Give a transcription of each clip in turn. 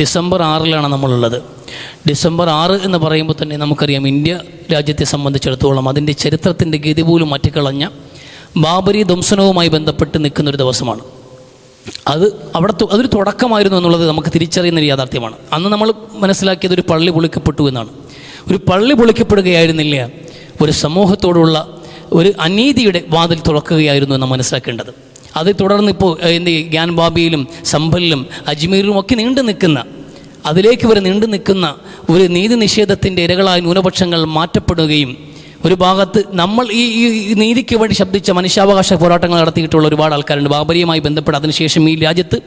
December ആറിലാണ് നമ്മളുള്ളത്. December ആറ് എന്ന് പറയുമ്പോൾ തന്നെ നമുക്കറിയാം ഇന്ത്യ രാജ്യത്തെ സംബന്ധിച്ചിടത്തോളം അതിന്റെ ചരിത്രത്തിന്റെ ഗതി പോലും മാറ്റിക്കളഞ്ഞ ബാബരി ധ്വംസനവുമായി ബന്ധപ്പെട്ട് നിൽക്കുന്ന ഒരു ദിവസമാണ്. അത് അവിടെ അതൊരു തുടക്കമായിരുന്നു എന്നുള്ളത് നമുക്ക് തിരിച്ചറിയുന്ന ഒരു യാഥാർത്ഥ്യമാണ്. അന്ന് നമ്മൾ മനസ്സിലാക്കിയത് ഒരു പള്ളി പൊളിക്കപ്പെട്ടു എന്നാണ്. ഒരു പള്ളി പൊളിക്കപ്പെടുകയായിരുന്നില്ല. ഒരു സമൂഹത്തോടുള്ള ഒരു അനീതിയുടെ വാതിൽ തുറക്കുകയായിരുന്നു എന്ന് മനസ്സിലാക്കേണ്ടത്. അത് തുടർന്ന് ഇപ്പോൾ എന്ത് ഈ ഗ്യാൻ ബാബിയിലും സംഭലിലും അജ്മീറിലും ഒക്കെ നീണ്ടു നിൽക്കുന്ന അതിലേക്ക് വരെ നീണ്ടു നിൽക്കുന്ന ഒരു നീതി നിഷേധത്തിന്റെ ഇരകളായ ന്യൂനപക്ഷങ്ങൾ മാറ്റപ്പെടുകയും ഒരു ഭാഗത്ത് നമ്മൾ ഈ ഈ നീതിക്ക് വേണ്ടി ശബ്ദിച്ച മനുഷ്യാവകാശ പോരാട്ടങ്ങൾ നടത്തിയിട്ടുള്ള ഒരുപാട് ആൾക്കാരുണ്ട്. ബാബരിയുമായി ബന്ധപ്പെട്ട് അതിനുശേഷം ഈ രാജ്യത്ത്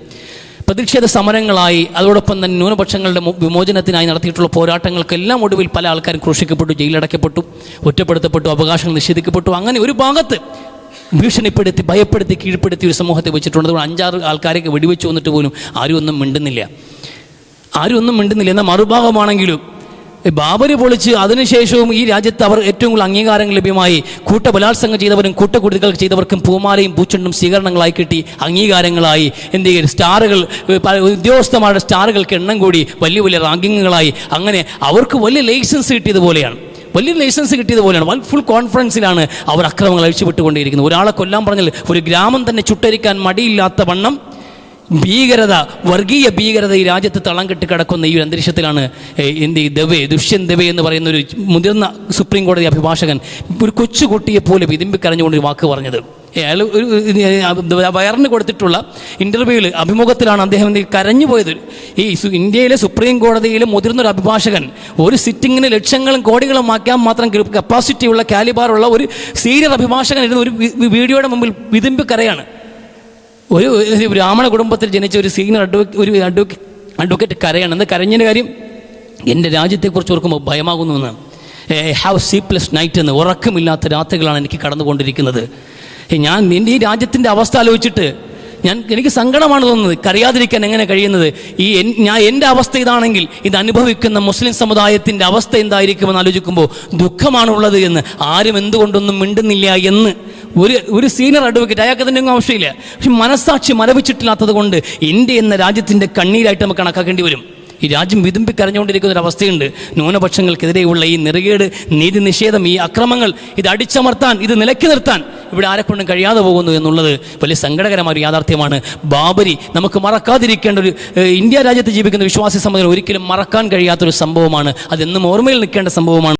പ്രതിഷേധ സമരങ്ങളായി അതോടൊപ്പം തന്നെ ന്യൂനപക്ഷങ്ങളുടെ വിമോചനത്തിനായി നടത്തിയിട്ടുള്ള പോരാട്ടങ്ങൾക്കെല്ലാം ഒടുവിൽ പല ആൾക്കാരും ക്രൂശിക്കപ്പെട്ടു ജയിലടക്കപ്പെട്ടു ഒറ്റപ്പെടുത്തപ്പെട്ടു അവകാശങ്ങൾ നിഷേധിക്കപ്പെട്ടു. അങ്ങനെ ഒരു ഭാഗത്ത് ഭീഷണിപ്പെടുത്തി ഭയപ്പെടുത്തി കീഴ്പ്പെടുത്തി ഒരു സമൂഹത്തെ വെച്ചിട്ടുണ്ട്. അതുകൊണ്ട് അഞ്ചാറ് ആൾക്കാരൊക്കെ വെടിവെച്ച് വന്നിട്ട് പോലും ആരും ഒന്നും മിണ്ടുന്നില്ല. ആരും ഒന്നും മിണ്ടുന്നില്ല. എന്നാൽ മറുഭാഗമാണെങ്കിലും ബാബര് പൊളിച്ച് അതിനുശേഷവും ഈ രാജ്യത്ത് അവർ ഏറ്റവും കൂടുതൽ അംഗീകാരം ലഭ്യമായി കൂട്ടബലാത്സംഗം ചെയ്തവരും കൂട്ടക്കുടുതൽ ചെയ്തവർക്കും പൂമാലയും പൂച്ചെണ്ടും സ്വീകരണങ്ങളായി കിട്ടി അംഗീകാരങ്ങളായി. എന്ത് ചെയ്യും? സ്റ്റാറുകൾ ഉദ്യോഗസ്ഥന്മാരുടെ സ്റ്റാറുകൾക്ക് എണ്ണം കൂടി വലിയ വലിയ റാങ്കിങ്ങുകളായി. അങ്ങനെ അവർക്ക് വലിയ ലൈസൻസ് കിട്ടിയതുപോലെയാണ് വലിയ ലൈസൻസ് കിട്ടിയതുപോലെയാണ്. വൺ ഫുൾ കോൺഫിഡൻസിലാണ് അവർ അക്രമങ്ങൾ അഴിച്ചുവിട്ടുകൊണ്ടിരിക്കുന്നത്. ഒരാളെ കൊല്ലാൻ പറഞ്ഞാൽ ഒരു ഗ്രാമം തന്നെ ചുട്ടരിക്കാൻ മടിയില്ലാത്ത വണ്ണം ഭീകരത വർഗീയ ഭീകരത ഈ രാജ്യത്ത് തളം കെട്ടി കിടക്കുന്ന ഈ ഒരു അന്തരീക്ഷത്തിലാണ് എന്ത് ദവേ ദുഷ്യൻ ദവേ എന്ന് പറയുന്ന ഒരു മുതിർന്ന സുപ്രീം കോടതി അഭിഭാഷകൻ ഒരു കൊച്ചുകുട്ടിയെ പോലെ വിതിമ്പിക്കരഞ്ഞുകൊണ്ട് ഒരു വാക്ക് പറഞ്ഞത്. അയാൾ ഒരു വയറിന് കൊടുത്തിട്ടുള്ള ഇന്റർവ്യൂവിൽ അഭിമുഖത്തിലാണ് അദ്ദേഹം കരഞ്ഞു പോയത് ഈ ഇന്ത്യയിലെ സുപ്രീം കോടതിയിലെ മുതിർന്നൊരു അഭിഭാഷകൻ ഒരു സിറ്റിങ്ങിന് ലക്ഷങ്ങളും കോടികളും ആക്കാൻ മാത്രം കപ്പാസിറ്റി ഉള്ള കാലിബാറുള്ള ഒരു സീനിയർ അഭിഭാഷകൻ ഇരുന്ന് ഒരു വീഡിയോയുടെ മുമ്പിൽ വിതുമ്പി കരയാണ്. ഒരു ബ്രാഹ്മണ കുടുംബത്തിൽ ജനിച്ച ഒരു സീനിയർ അഡ്വക്കേറ്റ് ഒരു അഡ്വക്കേറ്റ് അഡ്വക്കേറ്റ് കരയാണ്. എന്ന് കരഞ്ഞതിന്റെ കാര്യം എന്റെ രാജ്യത്തെക്കുറിച്ച് ഓർക്കുമ്പോൾ ഭയമാകുന്നു എന്ന്. ഹാവ് സീപ്ലെസ് നൈറ്റ് എന്ന് ഉറക്കമില്ലാത്ത രാത്രികളാണ് എനിക്ക് കടന്നുകൊണ്ടിരിക്കുന്നത്. ഞാൻ നിന്റെ ഈ രാജ്യത്തിന്റെ അവസ്ഥ ആലോചിച്ചിട്ട് ഞാൻ എനിക്ക് സങ്കടമാണ് തോന്നുന്നത്. കറിയാതിരിക്കാൻ എങ്ങനെ കഴിയുന്നത്? ഈ ഞാൻ എന്റെ അവസ്ഥ ഇതാണെങ്കിൽ ഇത് അനുഭവിക്കുന്ന മുസ്ലിം സമുദായത്തിന്റെ അവസ്ഥ എന്തായിരിക്കുമെന്ന് ആലോചിക്കുമ്പോൾ ദുഃഖമാണുള്ളത് എന്ന് ആരും എന്തുകൊണ്ടൊന്നും മിണ്ടുന്നില്ല എന്ന് ഒരു ഒരു സീനിയർ അഡ്വക്കേറ്റ് അയാൾക്ക് അതിന്റെ ഒന്നും ആവശ്യമില്ല. പക്ഷെ മനസ്സാക്ഷി മരവിച്ചിട്ടില്ലാത്തത് കൊണ്ട് ഇന്ത്യ എന്ന രാജ്യത്തിന്റെ കണ്ണീരായിട്ട് നമുക്ക് കണക്കാക്കേണ്ടി വരും. ഈ രാജ്യം വിതുമ്പി കരഞ്ഞുകൊണ്ടിരിക്കുന്ന ഒരു അവസ്ഥയുണ്ട്. ന്യൂനപക്ഷങ്ങൾക്കെതിരെയുള്ള ഈ നിറകേട് നീതി നിഷേധം ഈ അക്രമങ്ങൾ ഇത് അടിച്ചമർത്താൻ ഇത് നിലക്കി നിർത്താൻ ഇവിടെ ആരെക്കൊണ്ടും കഴിയാതെ പോകുന്നു എന്നുള്ളത് വലിയ സങ്കടകരമായ ഒരു യാഥാർത്ഥ്യമാണ്. ബാബരി നമുക്ക് മറക്കാതിരിക്കേണ്ട ഒരു ഇന്ത്യ രാജ്യത്ത് ജീവിക്കുന്ന വിശ്വാസി സമുദായം ഒരിക്കലും മറക്കാൻ കഴിയാത്തൊരു സംഭവമാണ്. അതെന്നും ഓർമ്മയിൽ നിൽക്കേണ്ട സംഭവമാണ്.